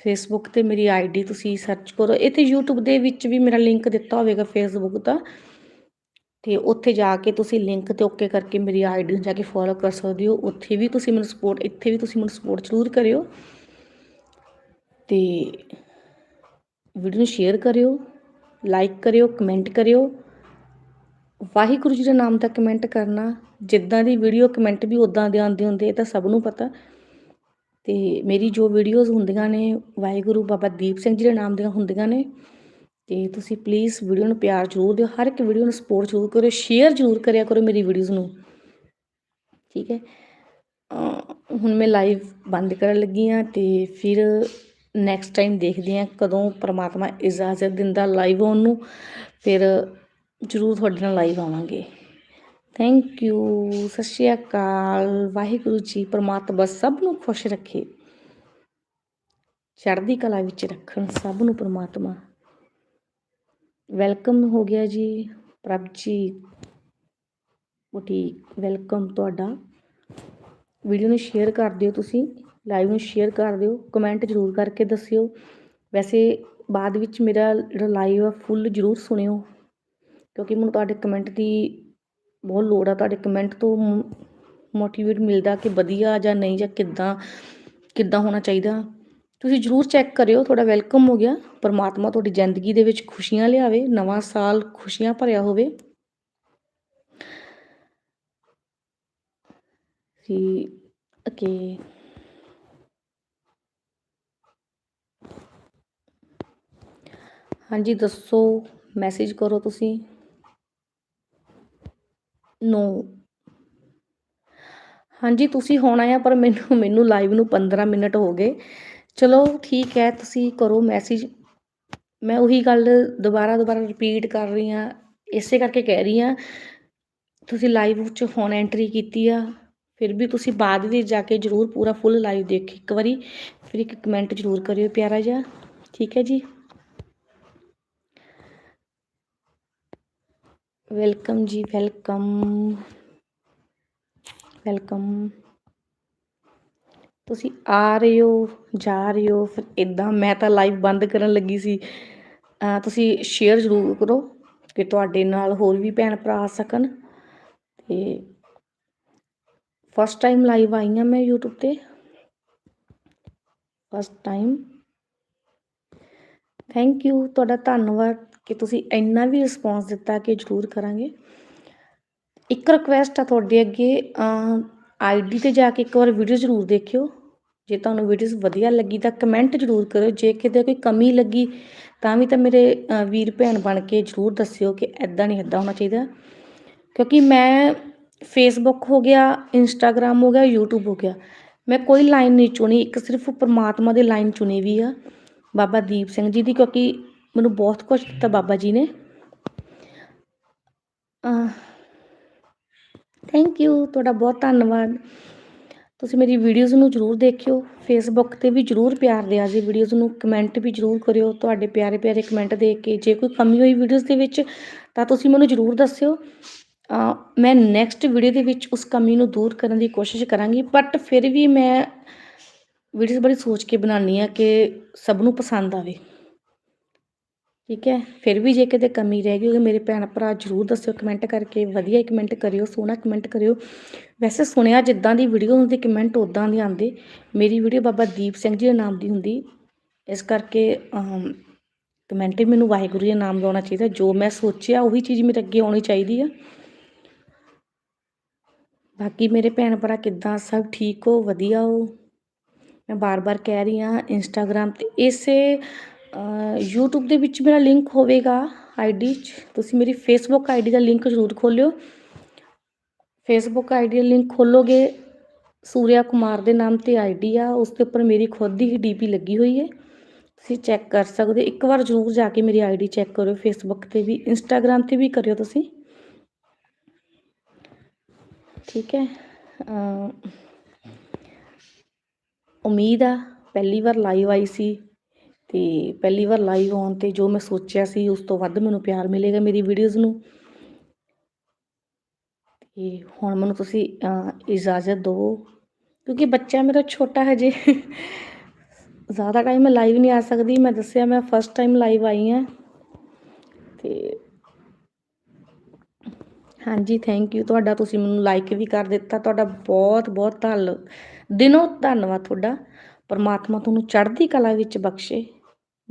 ਫੇਸਬੁੱਕ ਤੇ ਮੇਰੀ ਆਈਡੀ ਤੁਸੀਂ ਸਰਚ ਕਰੋ। ਇੱਥੇ YouTube ਦੇ ਵਿੱਚ ਵੀ ਮੇਰਾ ਲਿੰਕ ਦਿੱਤਾ ਹੋਵੇਗਾ ਫੇਸਬੁੱਕ ਦਾ। ਤੇ ਉੱਥੇ ਜਾ ਕੇ ਤੁਸੀਂ ਲਿੰਕ ਤੇ ਓਕੇ ਕਰਕੇ ਮੇਰੀ ਆਈਡੀ ਨੂੰ ਜਾ ਕੇ ਫੋਲੋ ਕਰ ਸਕਦੇ ਹੋ। ਉੱਥੇ ਵੀ ਤੁਸੀਂ ਮੈਨੂੰ ਸਪੋਰਟ ਇੱਥੇ ਵੀ ਤੁਸੀਂ ਮੈਨੂੰ ਸਪੋਰਟ ਜ਼ਰੂਰ ਕਰਿਓ। ਤੇ ਵੀਡੀਓ ਨੂੰ ਸ਼ੇਅਰ ਕਰਿਓ ਲਾਈਕ ਕਰਿਓ ਕਮੈਂਟ ਕਰਿਓ। ਵਾਹਿਗੁਰੂ ਜੀ ਦੇ ਨਾਮ ਦਾ ਕਮੈਂਟ ਕਰਨਾ। ਜਿੱਦਾਂ ਦੀ ਵੀਡੀਓ ਕਮੈਂਟ ਵੀ ਉਦਾਂ ਦੇ ਆਉਂਦੇ ਹੁੰਦੇ ਇਹ ਤਾਂ ਸਭ ਨੂੰ ਪਤਾ। ਤੇ ਮੇਰੀ ਜੋ ਵੀਡੀਓਜ਼ ਹੁੰਦੀਆਂ ਨੇ, ਵਾਹਿਗੁਰੂ ਬਾਬਾ ਦੀਪ ਸਿੰਘ ਜੀ ਦੇ ਨਾਮ ਦੀਆਂ ਹੁੰਦੀਆਂ ਨੇ, ਤੇ ਤੁਸੀਂ ਪਲੀਜ਼ ਵੀਡੀਓ ਨੂੰ ਪਿਆਰ ਜ਼ਰੂਰ ਦਿਓ, ਹਰ ਇੱਕ ਵੀਡੀਓ ਨੂੰ ਸਪੋਰਟ ਜ਼ਰੂਰ ਕਰਿਓ ਸ਼ੇਅਰ ਜ਼ਰੂਰ ਕਰਿਆ ਕਰੋ ਮੇਰੀ ਵੀਡੀਓਜ਼ ਨੂੰ। ਠੀਕ ਹੈ? ਹੁਣ ਮੈਂ ਲਾਈਵ ਬੰਦ ਕਰਨ ਲੱਗੀ ਆ ਤੇ ਫਿਰ ਨੈਕਸਟ ਟਾਈਮ ਦੇਖਦੇ ਆ ਕਦੋਂ ਪ੍ਰਮਾਤਮਾ ਇਜਾਜ਼ਤ ਦਿੰਦਾ ਲਾਈਵ ਆਉਣ ਨੂੰ, ਫਿਰ ਜ਼ਰੂਰ ਤੁਹਾਡੇ ਨਾਲ ਲਾਈਵ ਆਵਾਂਗੇ। ਥੈਂਕ ਯੂ ਸਤਿ ਸ਼੍ਰੀ ਅਕਾਲ। ਵਾਹਿਗੁਰੂ ਜੀ, ਪ੍ਰਮਾਤਮਾ ਸਭ ਨੂੰ ਖੁਸ਼ ਰੱਖੇ। ਚੜ੍ਹਦੀ ਕਲਾ ਵਿੱਚ ਰੱਖਣ ਸਭ ਨੂੰ ਪ੍ਰਮਾਤਮਾ। ਵੈਲਕਮ ਹੋ ਗਿਆ ਜੀ, ਪ੍ਰਭ ਜੀ। ਬੁਟੀਕ ਵੈਲਕਮ ਤੁਹਾਡਾ। ਵੀਡੀਓ ਨੂੰ ਸ਼ੇਅਰ ਕਰ ਦਿਓ ਤੁਸੀਂ ਲਾਈਵ ਨੂੰ ਸ਼ੇਅਰ ਕਰ ਦਿਓ ਕਮੈਂਟ ਜ਼ਰੂਰ ਕਰਕੇ ਦੱਸਿਓ। ਵੈਸੇ ਬਾਅਦ ਵਿੱਚ ਮੇਰਾ ਜਿਹੜਾ ਲਾਈਵ ਆ ਫੁੱਲ ਜ਼ਰੂਰ ਸੁਣਿਓ। ਕਿਉਂਕਿ ਮੈਨੂੰ ਤੁਹਾਡੇ ਕਮੈਂਟ ਦੀ ਬਹੁਤ ਲੋੜ ਆ ਤੁਹਾਡੇ ਕਮੈਂਟ ਤੋਂ ਮੋਟੀਵੇਟ ਮਿਲਦਾ ਕਿ ਵਧੀਆ ਜਾਂ ਨਹੀਂ ਜਾਂ ਕਿੱਦਾਂ ਕਿੱਦਾਂ ਹੋਣਾ ਚਾਹੀਦਾ। ਤੁਸੀਂ ਜ਼ਰੂਰ ਚੈੱਕ ਕਰਿਓ, ਤੁਹਾਡਾ ਵੈਲਕਮ ਹੋ ਗਿਆ। ਪਰਮਾਤਮਾ ਤੁਹਾਡੀ ਜ਼ਿੰਦਗੀ ਦੇ ਵਿੱਚ ਖੁਸ਼ੀਆਂ ਲਿਆਵੇ, ਨਵਾਂ ਸਾਲ ਖੁਸ਼ੀਆਂ ਭਰਿਆ ਹੋਵੇ। ਕਿ ਓਕੇ ਹਾਂਜੀ, ਦੱਸੋ ਮੈਸੇਜ ਕਰੋ ਤੁਸੀਂ। ਨੋ ਹਾਂਜੀ, ਤੁਸੀਂ ਹੋਣਾ ਆ, ਪਰ ਮੈਨੂੰ ਮੈਨੂੰ ਲਾਈਵ ਨੂੰ 15 ਮਿੰਟ ਹੋ ਗਏ। ਚਲੋ, ਠੀਕ ਹੈ, ਤੁਸੀਂ ਕਰੋ ਮੈਸੇਜ ਮੈਂ ਉਹੀ ਗੱਲ ਦੁਬਾਰਾ ਦੁਬਾਰਾ ਰਿਪੀਟ ਕਰ ਰਹੀ ਹਾਂ, ਇਸੇ ਕਰਕੇ ਕਹਿ ਰਹੀ ਹਾਂ। ਤੁਸੀਂ ਲਾਈਵ ਵਿੱਚ ਹੁਣ ਐਂਟਰੀ ਕੀਤੀ ਆ, ਫਿਰ ਵੀ ਤੁਸੀਂ ਬਾਅਦ ਵਿੱਚ ਜਾ ਕੇ ਜ਼ਰੂਰ ਪੂਰਾ ਫੁੱਲ ਲਾਈਵ ਦੇਖਿਓ ਇੱਕ ਵਾਰੀ, ਫਿਰ ਇੱਕ ਕਮੈਂਟ ਜ਼ਰੂਰ ਕਰਿਓ ਪਿਆਰਾ ਜਿਹਾ। ਠੀਕ ਹੈ ਜੀ? ਵੈਲਕਮ ਜੀ ਵੈਲਕਮ ਵੈਲਕਮ ਤੁਸੀਂ ਆ ਰਹੇ ਹੋ, ਜਾ ਰਹੇ ਹੋ, ਫਿਰ ਇਦਾਂ ਮੈਂ ਤਾਂ ਲਾਈਵ ਬੰਦ ਕਰਨ ਲੱਗੀ ਸੀ। ਤੁਸੀਂ ਸ਼ੇਅਰ ਜ਼ਰੂਰ ਕਰੋ ਕਿ ਤੁਹਾਡੇ ਨਾਲ ਹੋਰ ਵੀ ਭੈਣ ਭਰਾ ਆ ਸਕਣ। ਤੇ ਫਸਟ ਟਾਈਮ ਲਾਈਵ ਆਈ ਹਾਂ ਮੈਂ YouTube ਤੇ। ਫਸਟ ਟਾਈਮ ਥੈਂਕ ਯੂ ਤੁਹਾਡਾ ਧੰਨਵਾਦ। ਕਿ ਤੁਸੀਂ ਇੰਨਾ ਵੀ ਰਿਸਪੌਂਸ ਦਿੱਤਾ ਕਿ ਜ਼ਰੂਰ ਕਰਾਂਗੇ। ਇੱਕ ਰਿਕੁਐਸਟ ਆ ਤੁਹਾਡੇ ਅੱਗੇ ਆਈਡੀ ਤੇ ਜਾ ਕੇ ਇੱਕ ਵਾਰ ਵੀਡੀਓ ਜ਼ਰੂਰ ਦੇਖਿਓ। ਜੇ ਤੁਹਾਨੂੰ ਵੀਡੀਓਜ਼ ਵਧੀਆ ਲੱਗੀ ਤਾਂ ਕਮੈਂਟ ਜ਼ਰੂਰ ਕਰਿਓ। ਜੇ ਕਿਤੇ ਕੋਈ ਕਮੀ ਲੱਗੀ ਤਾਂ ਵੀ ਤਾਂ ਮੇਰੇ ਵੀਰ ਭੈਣ ਬਣ ਕੇ ਜ਼ਰੂਰ ਦੱਸਿਓ ਕਿ ਐਦਾਂ ਨਹੀਂ ਐਦਾਂ ਹੋਣਾ ਚਾਹੀਦਾ। ਕਿਉਂਕਿ ਮੈਂ ਫੇਸਬੁੱਕ ਹੋ ਗਿਆ ਇੰਸਟਾਗ੍ਰam ਹੋ ਗਿਆ, YouTube ਹੋ ਗਿਆ। ਮੈਂ ਕੋਈ ਲਾਈਨ ਨਹੀਂ ਚੁਣੀ, ਇੱਕ ਸਿਰਫ ਪਰਮਾਤਮਾ ਦੀ ਲਾਈਨ ਚੁਣੀ ਵੀ ਆ, ਬਾਬਾ ਦੀਪ ਸਿੰਘ ਜੀ ਦੀ। ਕਿਉਂਕਿ ਮੈਨੂੰ ਬਹੁਤ ਕੁਝ ਦਿੱਤਾ ਬਾਬਾ ਜੀ ਨੇ। ਥੈਂਕ ਯੂ ਤੁਹਾਡਾ ਬਹੁਤ ਧੰਨਵਾਦ। ਤੁਸੀਂ ਮੇਰੀ ਵੀਡੀਓਜ਼ ਨੂੰ ਜਰੂਰ ਦੇਖਿਓ ਫੇਸਬੁੱਕ ਤੇ ਵੀ ਜਰੂਰ ਪਿਆਰ ਦਿਆ ਜੀ ਵੀਡੀਓਜ਼ ਨੂੰ ਕਮੈਂਟ ਵੀ ਜਰੂਰ ਕਰਿਓ, ਤੁਹਾਡੇ ਪਿਆਰੇ ਪਿਆਰੇ ਕਮੈਂਟ ਦੇਖ ਕੇ। ਜੇ ਕੋਈ ਕਮੀ ਹੋਈ ਵੀਡੀਓਜ਼ ਦੇ ਵਿੱਚ, ਤਾਂ ਤੁਸੀਂ ਮੈਨੂੰ ਜਰੂਰ ਦੱਸਿਓ। ਮੈਂ ਨੈਕਸਟ ਵੀਡੀਓ ਦੇ ਵਿੱਚ ਉਸ ਕਮੀ ਨੂੰ ਦੂਰ ਕਰਨ ਦੀ ਕੋਸ਼ਿਸ਼ ਕਰਾਂਗੀ ਬਟ ਫਿਰ ਵੀ ਮੈਂ ਵੀਡੀਓਜ਼ ਬੜੀ ਸੋਚ ਕੇ ਬਣਾਉਣੀ ਆ ਕਿ ਸਭ ਨੂੰ ਪਸੰਦ ਆਵੇ। ਠੀਕ ਹੈ? ਫਿਰ ਵੀ ਜੇ ਕਿਤੇ ਕਮੀ ਰਹਿ ਗਈ ਹੋਵੇ, ਮੇਰੇ ਭੈਣ ਭਰਾ ਜਰੂਰ ਦੱਸਿਓ ਕਮੈਂਟ ਕਰਕੇ ਵਧੀਆ ਕਮੈਂਟ ਕਰਿਓ, ਸੋਹਣਾ ਕਮੈਂਟ ਕਰਿਓ। ਵੈਸੇ ਸੁਣਿਆ ਜਿੱਦਾਂ ਦੀ ਵੀਡੀਓ ਹੁੰਦੀ ਕਮੈਂਟ ਉਦਾਂ ਦੀ ਆਉਂਦੇ। ਮੇਰੀ ਵੀਡੀਓ ਬਾਬਾ ਦੀਪ ਸਿੰਘ ਜੀ ਦੇ ਨਾਮ ਦੀ ਹੁੰਦੀ। ਇਸ ਕਰਕੇ ਕਮੈਂਟ ਮੈਨੂੰ ਵਾਹਿਗੁਰੂ ਜੀ ਦਾ ਨਾਮ ਲਾਉਣਾ ਚਾਹੀਦਾ। ਜੋ ਮੈਂ ਸੋਚਿਆ, ਉਹੀ ਚੀਜ਼ ਮੇਰੇ ਅੱਗੇ ਆਉਣੀ ਚਾਹੀਦੀ ਆ। ਬਾਕੀ ਮੇਰੇ ਭੈਣ ਭਰਾ ਕਿੱਦਾਂ, ਸਭ ਠੀਕ ਹੋ? ਵਧੀਆ ਹੋ? ਮੈਂ ਬਾਰ-ਬਾਰ ਕਹਿ ਰਹੀ ਹਾਂ ਇੰਸਟਾਗ੍ਰam ਤੇ ਇਸੇ YouTube ਦੇ ਵਿੱਚ ਮੇਰਾ ਲਿੰਕ ਹੋਵੇਗਾ ਆਈਡੀ 'ਚ। ਤੁਸੀਂ ਮੇਰੀ ਫੇਸਬੁੱਕ ਆਈਡੀ ਦਾ ਲਿੰਕ ਜ਼ਰੂਰ ਖੋਲਿਓ। ਫੇਸਬੁੱਕ ਆਈਡੀ ਦਾ ਲਿੰਕ ਖੋਲੋਗੇ ਸੂਰਿਆ ਕੁਮਾਰ ਦੇ ਨਾਮ ਤੇ ਆਈਡੀ ਆ ਉਸ ਦੇ ਉੱਪਰ ਮੇਰੀ ਖੁਦ ਦੀ ਹੀ ਡੀਪੀ ਲੱਗੀ ਹੋਈ ਹੈ। ਤੁਸੀਂ ਚੈੱਕ ਕਰ ਸਕਦੇ ਹੋ। ਇੱਕ ਵਾਰ ਜ਼ਰੂਰ ਜਾ ਕੇ ਮੇਰੀ ਆਈਡੀ ਚੈੱਕ ਕਰਿਓ। ਫੇਸਬੁੱਕ ਤੇ ਵੀ ਇੰਸਟਾਗ੍ਰam ਤੇ ਵੀ ਕਰਿਓ ਤੁਸੀਂ। ਠੀਕ ਹੈ। ਅ, ਉਮੀਦ ਆ ਪਹਿਲੀ ਵਾਰ ਲਾਈਵ ਆਈ ਸੀ। ਤੇ ਪਹਿਲੀ ਵਾਰ ਲਾਈਵ ਆਉਣ ਤੇ ਜੋ ਮੈਂ ਸੋਚਿਆ ਸੀ, ਉਸ ਤੋਂ ਵੱਧ ਮੈਨੂੰ ਪਿਆਰ ਮਿਲੇਗਾ ਮੇਰੀ ਵੀਡੀਓਜ਼ ਨੂੰ। ਤੇ ਹੁਣ ਮੈਨੂੰ ਤੁਸੀਂ ਇਜਾਜ਼ਤ ਦਿਓ ਕਿਉਂਕਿ ਬੱਚਾ ਮੇਰਾ ਛੋਟਾ ਹਜੇ। ਜ਼ਿਆਦਾ ਟਾਈਮ ਮੈਂ ਲਾਈਵ ਨਹੀਂ ਆ ਸਕਦੀ, ਮੈਂ ਦੱਸਿਆ ਮੈਂ ਫਸਟ ਟਾਈਮ ਲਾਈਵ ਆਈ ਹਾਂ। ਤੇ ਹਾਂਜੀ ਥੈਂਕ ਯੂ ਤੁਹਾਡਾ ਤੁਸੀਂ ਮੈਨੂੰ ਲਾਈਕ ਵੀ ਕਰ ਦਿੱਤਾ, ਤੁਹਾਡਾ ਬਹੁਤ ਬਹੁਤ ਧੰਨ, ਦਿਨੋਂ ਧੰਨਵਾਦ ਤੁਹਾਡਾ। ਪਰਮਾਤਮਾ ਤੁਹਾਨੂੰ ਚੜ੍ਹਦੀ ਕਲਾ ਵਿੱਚ ਬਖਸ਼ੇ।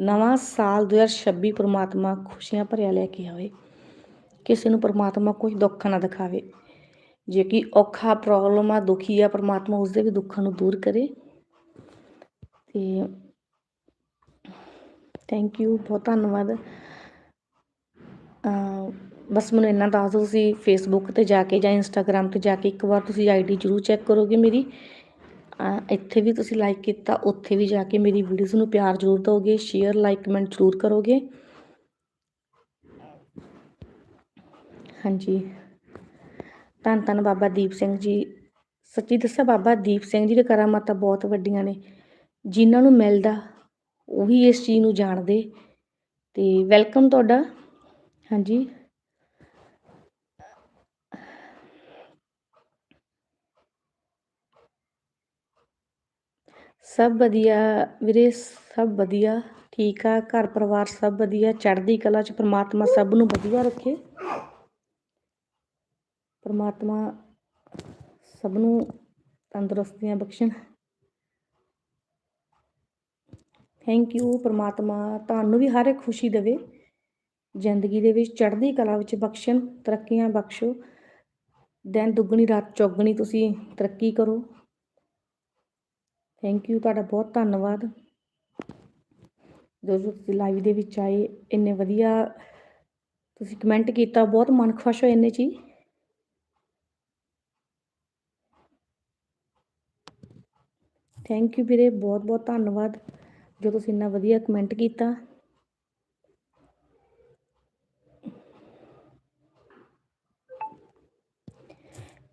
ਨਵਾਂ ਸਾਲ 2026 ਪਰਮਾਤਮਾ ਖੁਸ਼ੀਆਂ ਭਰਿਆ ਲੈ ਕੇ ਆਵੇ। ਕਿਸੇ ਨੂੰ ਪਰਮਾਤਮਾ ਕੋਈ ਦੁੱਖ ਨਾ ਦਿਖਾਵੇ। ਜੇ ਕਿ ਔਖਾ ਪ੍ਰੋਬਲਮ ਆ, ਦੁਖੀ ਆ, ਪਰਮਾਤਮਾ ਉਸਦੇ ਵੀ ਦੁੱਖਾਂ ਨੂੰ ਦੂਰ ਕਰੇ। ਤੇ ਥੈਂਕ ਯੂ ਬਹੁਤ ਧੰਨਵਾਦ। ਬਸ ਮੈਨੂੰ ਇੰਨਾ ਦੱਸ ਦਿਓ ਤੁਸੀਂ ਫੇਸਬੁੱਕ ਤੇ ਜਾ ਕੇ ਜਾਂ ਇੰਸਟਾਗ੍ਰam ਤੇ ਜਾ ਕੇ ਇੱਕ ਵਾਰ ਤੁਸੀਂ ਆਈਡੀ ਜ਼ਰੂਰ ਚੈੱਕ ਕਰੋਗੇ ਮੇਰੀ। ਇੱਥੇ ਵੀ ਤੁਸੀਂ ਲਾਈਕ ਕੀਤਾ, ਉੱਥੇ ਵੀ ਜਾ ਕੇ ਮੇਰੀ ਵੀਡੀਓਜ਼ ਨੂੰ ਪਿਆਰ ਜ਼ਰੂਰ ਦਿਓਗੇ ਸ਼ੇਅਰ ਲਾਈਕ ਕਮੈਂਟ ਜ਼ਰੂਰ ਕਰੋਗੇ। ਹਾਂਜੀ। ਧੰਨ ਧੰਨ ਬਾਬਾ ਦੀਪ ਸਿੰਘ ਜੀ। ਸੱਚੀ ਦੱਸਾਂ ਬਾਬਾ ਦੀਪ ਸਿੰਘ ਜੀ ਦੇ ਕਰਾਮਾਤਾਂ ਬਹੁਤ ਵੱਡੀਆਂ ਨੇ। ਜਿਨ੍ਹਾਂ ਨੂੰ ਮਿਲਦਾ, ਉਹੀ ਇਸ ਚੀਜ਼ ਨੂੰ ਜਾਣਦੇ। ਤੇ ਵੈਲਕਮ ਤੁਹਾਡਾ। ਹਾਂਜੀ। ਸਭ ਵਧੀਆ ਵੀਰੇ, ਸਭ ਵਧੀਆ, ਠੀਕ ਆ, ਘਰ ਪਰਿਵਾਰ ਸਭ ਵਧੀਆ, ਚੜ੍ਹਦੀ ਕਲਾ ਚ ਪ੍ਰਮਾਤਮਾ ਸਭ ਨੂੰ ਵਧੀਆ ਰੱਖੇ। ਪ੍ਰਮਾਤਮਾ ਸਭ ਨੂੰ ਤੰਦਰੁਸਤੀਆਂ ਬਖਸ਼ਣ। ਥੈਂਕ ਯੂ ਪ੍ਰਮਾਤਮਾ ਤੁਹਾਨੂੰ ਵੀ ਹਰ ਇੱਕ ਖੁਸ਼ੀ ਦੇਵੇ। ਜ਼ਿੰਦਗੀ ਦੇ ਵਿੱਚ ਚੜ੍ਹਦੀ ਕਲਾ ਵਿੱਚ ਬਖਸ਼ਣ, ਤਰੱਕੀਆਂ ਬਖਸ਼ੋ। ਦਿਨ ਦੁੱਗਣੀ ਰਾਤ ਚੌਗਣੀ ਤੁਸੀਂ ਤਰੱਕੀ ਕਰੋ। ਥੈਂਕ ਯੂ ਤੁਹਾਡਾ ਬਹੁਤ ਧੰਨਵਾਦ। ਜੋ ਜੋ ਤੁਸੀਂ ਲਾਈਵ ਦੇ ਵਿੱਚ ਆਏ, ਇੰਨੇ ਵਧੀਆ ਤੁਸੀਂ ਕਮੈਂਟ ਕੀਤਾ, ਬਹੁਤ ਮਨ ਖੁਸ਼ ਹੋਇਆ ਇੰਨੇ ਚ ਥੈਂਕ ਯੂ ਵੀਰੇ ਬਹੁਤ ਬਹੁਤ ਧੰਨਵਾਦ, ਜੋ ਤੁਸੀਂ ਇੰਨਾ ਵਧੀਆ ਕਮੈਂਟ ਕੀਤਾ।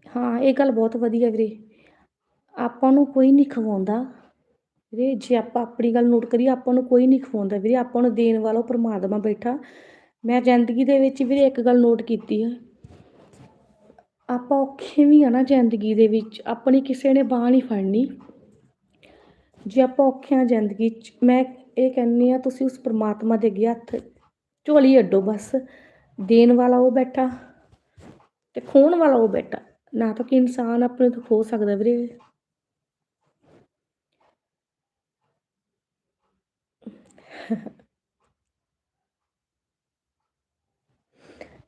ਹਾਂ, ਇਹ ਗੱਲ ਬਹੁਤ ਵਧੀਆ ਵੀਰੇ। ਆਪਾਂ ਨੂੰ ਕੋਈ ਨਹੀਂ ਖਵਾਉਂਦਾ। ਵੀਰੇ, ਜੇ ਆਪਾਂ ਆਪਣੀ ਗੱਲ ਨੋਟ ਕਰੀਏ, ਆਪਾਂ ਨੂੰ ਕੋਈ ਨਹੀਂ ਖਵਾਉਂਦਾ। ਵੀਰੇ, ਆਪਾਂ ਨੂੰ ਦੇਣ ਵਾਲਾ ਪਰਮਾਤਮਾ ਬੈਠਾ। ਮੈਂ ਜ਼ਿੰਦਗੀ ਦੇ ਵਿੱਚ ਵੀਰੇ ਇੱਕ ਗੱਲ ਨੋਟ ਕੀਤੀ ਹੈ ਆਪਾਂ ਔਖੇ ਵੀ ਆ ਨਾ ਜ਼ਿੰਦਗੀ ਦੇ ਵਿੱਚ। ਆਪਣੀ ਕਿਸੇ ਨੇ ਬਾਂਹ ਨਹੀਂ ਫੜਨੀ। ਜੇ ਆਪਾਂ ਔਖੇ ਆ ਜ਼ਿੰਦਗੀ 'ਚ, ਮੈਂ ਇਹ ਕਹਿੰਦੀ ਆ, ਤੁਸੀਂ ਉਸ ਪਰਮਾਤਮਾ ਦੇ ਅੱਗੇ ਹੱਥ ਝੋਲੀ ਅੱਡੋ ਬਸ। ਦੇਣ ਵਾਲਾ ਉਹ ਬੈਠਾ ਤੇ ਖੋਣ ਵਾਲਾ ਉਹ ਬੈਠਾ। ਨਾ ਤਾਂ ਕਿ ਇਨਸਾਨ ਆਪਣੇ ਤੋਂ ਖੋ ਸਕਦਾ ਵੀਰੇ।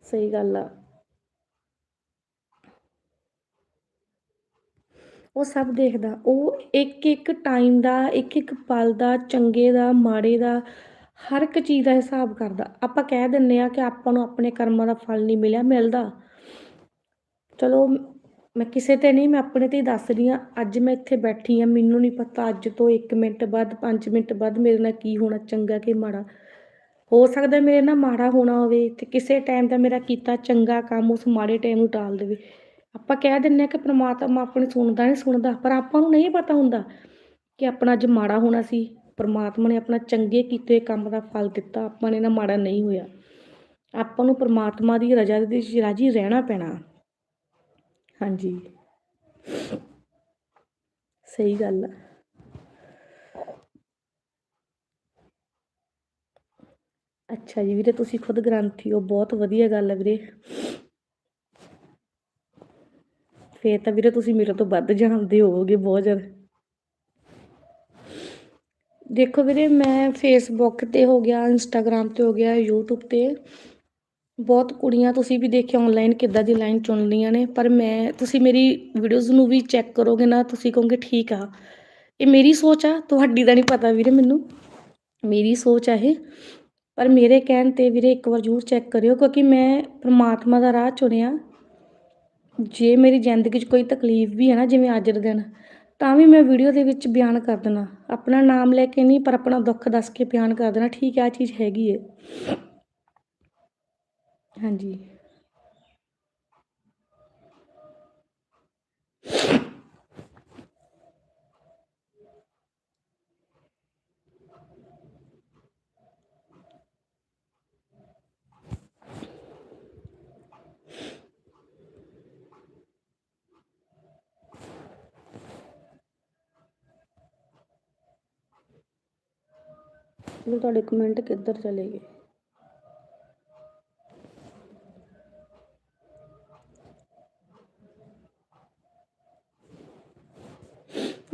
ਸਹੀ ਗੱਲ ਆ। ਉਹ ਸਭ ਦੇਖਦਾ, ਉਹ ਇੱਕ ਇੱਕ ਟਾਈਮ ਦਾ, ਇੱਕ ਇੱਕ ਪਲ ਦਾ, ਚੰਗੇ ਦਾ, ਮਾੜੇ ਦਾ, ਹਰ ਇੱਕ ਚੀਜ਼ ਦਾ ਹਿਸਾਬ ਕਰਦਾ। ਆਪਾਂ ਕਹਿ ਦਿੰਨੇ ਆ ਕਿ ਆਪਾਂ ਨੂੰ ਆਪਣੇ ਕਰਮਾਂ ਦਾ ਫਲ ਨਹੀਂ ਮਿਲਿਆ, ਮਿਲਦਾ। ਚਲੋ ਮੈਂ ਕਿਸੇ ਤੇ ਨਹੀਂ, ਮੈਂ ਆਪਣੇ ਤੇ ਹੀ ਦੱਸ ਰਹੀ ਹਾਂ। ਅੱਜ ਮੈਂ ਇੱਥੇ ਬੈਠੀ ਹਾਂ, ਮੈਨੂੰ ਨਹੀਂ ਪਤਾ ਅੱਜ ਤੋਂ 1 ਮਿੰਟ ਬਾਅਦ 5 ਮਿੰਟ ਬਾਅਦ ਮੇਰੇ ਨਾਲ ਕੀ ਹੋਣਾ, ਚੰਗਾ ਕਿ ਮਾੜਾ। ਹੋ ਸਕਦਾ ਮੇਰੇ ਨਾਲ ਮਾੜਾ ਹੋਣਾ ਹੋਵੇ ਤੇ ਕਿਸੇ ਟਾਈਮ ਦਾ ਮੇਰਾ ਕੀਤਾ ਚੰਗਾ ਕੰਮ ਉਸ ਮਾੜੇ ਟਾਈਮ ਨੂੰ ਟਾਲ ਦੇਵੇ। ਆਪਾਂ ਕਹਿ ਦਿੰਨੇ ਆ ਕਿ ਪ੍ਰਮਾਤਮਾ ਆਪਣੀ ਸੁਣਦਾ ਨਹੀਂ ਸੁਣਦਾ, ਪਰ ਆਪਾਂ ਨੂੰ ਨਹੀਂ ਪਤਾ ਹੁੰਦਾ ਕਿ ਆਪਣਾ ਅੱਜ ਮਾੜਾ ਹੋਣਾ ਸੀ। ਪ੍ਰਮਾਤਮਾ ਨੇ ਆਪਣਾ ਚੰਗੇ ਕੀਤੇ ਕੰਮ ਦਾ ਫਲ ਦਿੱਤਾ, ਆਪਾਂ ਨੇ ਨਾ ਮਾੜਾ ਨਹੀਂ ਹੋਇਆ। ਆਪਾਂ ਨੂੰ ਪ੍ਰਮਾਤਮਾ ਦੀ ਰਜ਼ਾ ਦੇ ਵਿੱਚ ਰਾਜੀ ਰਹਿਣਾ ਪੈਣਾ। ਹਾਂਜੀ। ਸਹੀ ਗੱਲ ਆ। ਅੱਛਾ ਜੀ, ਵੀਰੇ ਤੁਸੀਂ ਖੁਦ ਗ੍ਰੰਥੀ ਹੋ, ਬਹੁਤ ਵਧੀਆ ਗੱਲ ਹੈ ਵੀਰੇ। ਫੇਰ ਤਾਂ ਵੀਰੇ ਤੁਸੀਂ ਮੇਰੇ ਤੋਂ ਵੱਧ ਜਾਣਦੇ ਹੋਵੋਗੇ ਬਹੁਤ ਜ਼ਿਆਦਾ। ਦੇਖੋ ਵੀਰੇ, ਮੈਂ ਫੇਸਬੁੱਕ ਤੇ ਹੋ ਗਿਆ ਇੰਸਟਾਗ੍ਰam ਤੇ ਹੋ ਗਿਆ, YouTube ਤੇ। ਬਹੁਤ ਕੁੜੀਆਂ ਤੁਸੀਂ ਵੀ ਦੇਖਿਆ ਆਨਲਾਈਨ ਕਿੱਦਾਂ ਦੀ ਲਾਈਨ ਚੁਣ ਲਈਆਂ ਨੇ, ਪਰ ਮੈਂ, ਤੁਸੀਂ ਮੇਰੀ ਵੀਡੀਓਜ਼ ਨੂੰ ਵੀ ਚੈੱਕ ਕਰੋਗੇ ਨਾ, ਤੁਸੀਂ ਕਹੋਗੇ ਠੀਕ ਆ। ਇਹ ਮੇਰੀ ਸੋਚ ਆ, ਤੁਹਾਡੀ ਦਾ ਨਹੀਂ ਪਤਾ ਵੀਰੇ ਮੈਨੂੰ। ਮੇਰੀ ਸੋਚ ਆ ਇਹ, ਪਰ ਮੇਰੇ ਕਹਿਣ ਤੇ ਵੀਰੇ ਇੱਕ ਵਾਰ ਜ਼ਰੂਰ ਚੈੱਕ ਕਰਿਓ, ਕਿਉਂਕਿ ਮੈਂ ਪ੍ਰਮਾਤਮਾ ਦਾ ਰਾਹ ਚੁਣਿਆ। ਜੇ ਮੇਰੀ ਜ਼ਿੰਦਗੀ 'ਚ ਕੋਈ ਤਕਲੀਫ ਵੀ ਹੈ ਨਾ, ਜਿਵੇਂ ਅੱਜ ਦੇ ਦਿਨ, ਤਾਂ ਵੀ ਮੈਂ ਵੀਡੀਓ ਦੇ ਵਿੱਚ ਬਿਆਨ ਕਰ ਦੇਣਾ ਆਪਣਾ ਨਾਮ ਲੈ ਕੇ ਨਹੀਂ, ਪਰ ਆਪਣਾ ਦੁੱਖ ਦੱਸ ਕੇ ਬਿਆਨ ਕਰ ਦੇਣਾ ਠੀਕ ਹੈ ਆ ਚੀਜ਼ ਹੈਗੀ ਏ। ਹਾਂਜੀ। ਚਲੋ ਤੁਹਾਡੇ ਕਮੈਂਟ ਕਿੱਧਰ ਚਲੇ ਗਏ?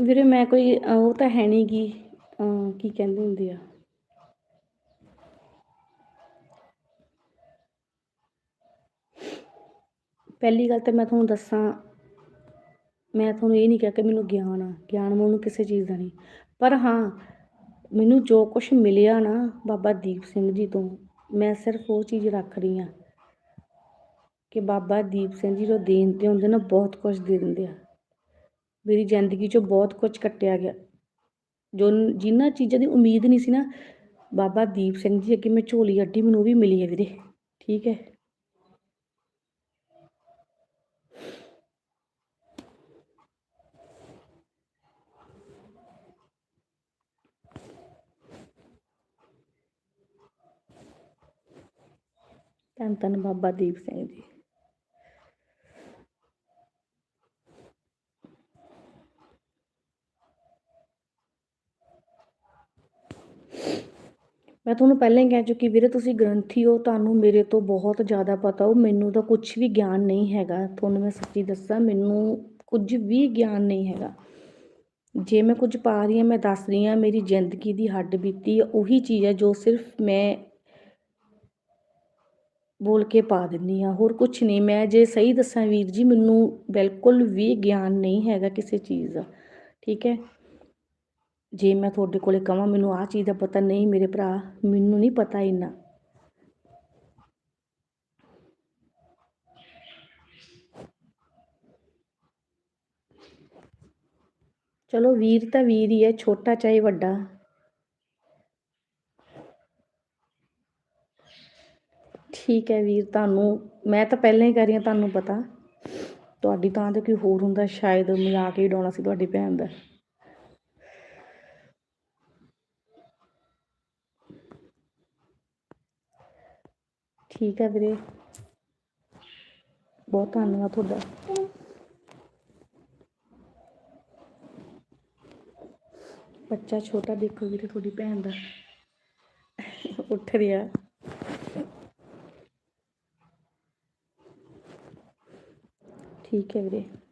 ਵੀਰੇ ਮੈਂ ਕੋਈ ਉਹ ਤਾਂ ਹੈ ਨਹੀਂ ਗੀ ਕੀ ਕਹਿੰਦੇ ਹੁੰਦੇ ਆ। ਪਹਿਲੀ ਗੱਲ ਤਾਂ ਮੈਂ ਤੁਹਾਨੂੰ ਦੱਸਾਂ, ਮੈਂ ਤੁਹਾਨੂੰ ਇਹ ਨਹੀਂ ਕਿਹਾ ਕਿ ਮੈਨੂੰ ਗਿਆਨ ਆ, ਗਿਆਨ ਮੈਨੂੰ ਕਿਸੇ ਚੀਜ਼ ਦਾ ਨਹੀਂ ਪਰ ਹਾਂ, ਮੈਨੂੰ ਜੋ ਕੁਝ ਮਿਲਿਆ ਨਾ ਬਾਬਾ ਦੀਪ ਸਿੰਘ ਜੀ ਤੋਂ, ਮੈਂ ਸਿਰਫ ਉਹ ਚੀਜ਼ ਰੱਖ ਰਹੀ ਹਾਂ ਕਿ ਬਾਬਾ ਦੀਪ ਸਿੰਘ ਜੀ ਜੋ ਦੇਣ ਤੇ ਹੁੰਦੇ ਨਾ ਬਹੁਤ ਕੁਝ ਦੇ ਦਿੰਦੇ ਆ। ਮੇਰੀ ਜ਼ਿੰਦਗੀ 'ਚੋਂ ਬਹੁਤ ਕੁਝ ਕੱਟਿਆ ਗਿਆ। ਜੋ ਜਿਨ੍ਹਾਂ ਚੀਜ਼ਾਂ ਦੀ ਉਮੀਦ ਨਹੀਂ ਸੀ ਨਾ, ਬਾਬਾ ਦੀਪ ਸਿੰਘ ਜੀ ਅੱਗੇ ਮੈਂ ਝੋਲੀ ਅੱਡੀ ਮੈਨੂੰ ਉਹ ਵੀ ਮਿਲੀ ਹੈ ਵੀਰੇ। ਠੀਕ ਹੈ। ਧੰਨ ਧੰਨ ਬਾਬਾ ਦੀਪ ਸਿੰਘ ਜੀ। ਮੈਂ ਤੁਹਾਨੂੰ ਪਹਿਲਾਂ ਹੀ ਕਹਿ ਚੁੱਕੀ ਵੀਰੇ, ਤੁਸੀਂ ਗ੍ਰੰਥੀ ਹੋ, ਤੁਹਾਨੂੰ ਮੇਰੇ ਤੋਂ ਬਹੁਤ ਜ਼ਿਆਦਾ ਪਤਾ ਹੋ ਮੈਨੂੰ ਤਾਂ ਕੁਝ ਵੀ ਗਿਆਨ ਨਹੀਂ ਹੈਗਾ। ਤੁਹਾਨੂੰ ਮੈਂ ਸੱਚੀ ਦੱਸਾਂ, ਮੈਨੂੰ ਕੁਝ ਵੀ ਗਿਆਨ ਨਹੀਂ ਹੈਗਾ। ਜੇ ਮੈਂ ਕੁਝ ਪਾ ਰਹੀ ਹਾਂ, ਮੈਂ ਦੱਸ ਰਹੀ ਹਾਂ, ਮੇਰੀ ਜ਼ਿੰਦਗੀ ਦੀ ਹੱਡ ਬੀਤੀ ਉਹੀ ਚੀਜ਼ ਹੈ ਜੋ ਸਿਰਫ ਮੈਂ ਬੋਲ ਕੇ ਪਾ ਦਿੰਦੀ ਹਾਂ, ਹੋਰ ਕੁਝ ਨਹੀਂ। ਮੈਂ ਜੇ ਸਹੀ ਦੱਸਾਂ ਵੀਰ ਜੀ, ਮੈਨੂੰ ਬਿਲਕੁਲ ਵੀ ਗਿਆਨ ਨਹੀਂ ਹੈਗਾ ਕਿਸੇ ਚੀਜ਼ ਦਾ, ਠੀਕ ਹੈ? ਜੇ ਮੈਂ ਤੁਹਾਡੇ ਕੋਲੇ ਕਹਾਂ ਮੈਨੂੰ ਆਹ ਚੀਜ਼ ਦਾ ਪਤਾ ਨਹੀਂ ਮੇਰੇ ਭਰਾ, ਮੈਨੂੰ ਨਹੀਂ ਪਤਾ ਇੰਨਾ। ਚਲੋ ਵੀਰ ਤਾਂ ਵੀਰ ਹੀ ਹੈ, ਛੋਟਾ ਚਾਹੇ ਵੱਡਾ। ਠੀਕ ਹੈ ਵੀਰ, ਤੁਹਾਨੂੰ, ਮੈਂ ਤਾਂ ਪਹਿਲਾਂ ਹੀ ਕਰ ਰਹੀ ਹਾਂ, ਤੁਹਾਨੂੰ ਪਤਾ। ਤੁਹਾਡੀ ਤਾਂ ਤੇ ਕੋਈ ਹੋਰ ਹੁੰਦਾ, ਸ਼ਾਇਦ ਮਜ਼ਾਕ ਹੀ ਉਡਾਉਣਾ ਸੀ ਤੁਹਾਡੀ ਭੈਣ ਦਾ। ठीक है वीरे। बहुत धन्यवाद थोड़ा। बच्चा छोटा देखो वीरे, थोड़ी भैन का उठ रहा ठीक है वीरे।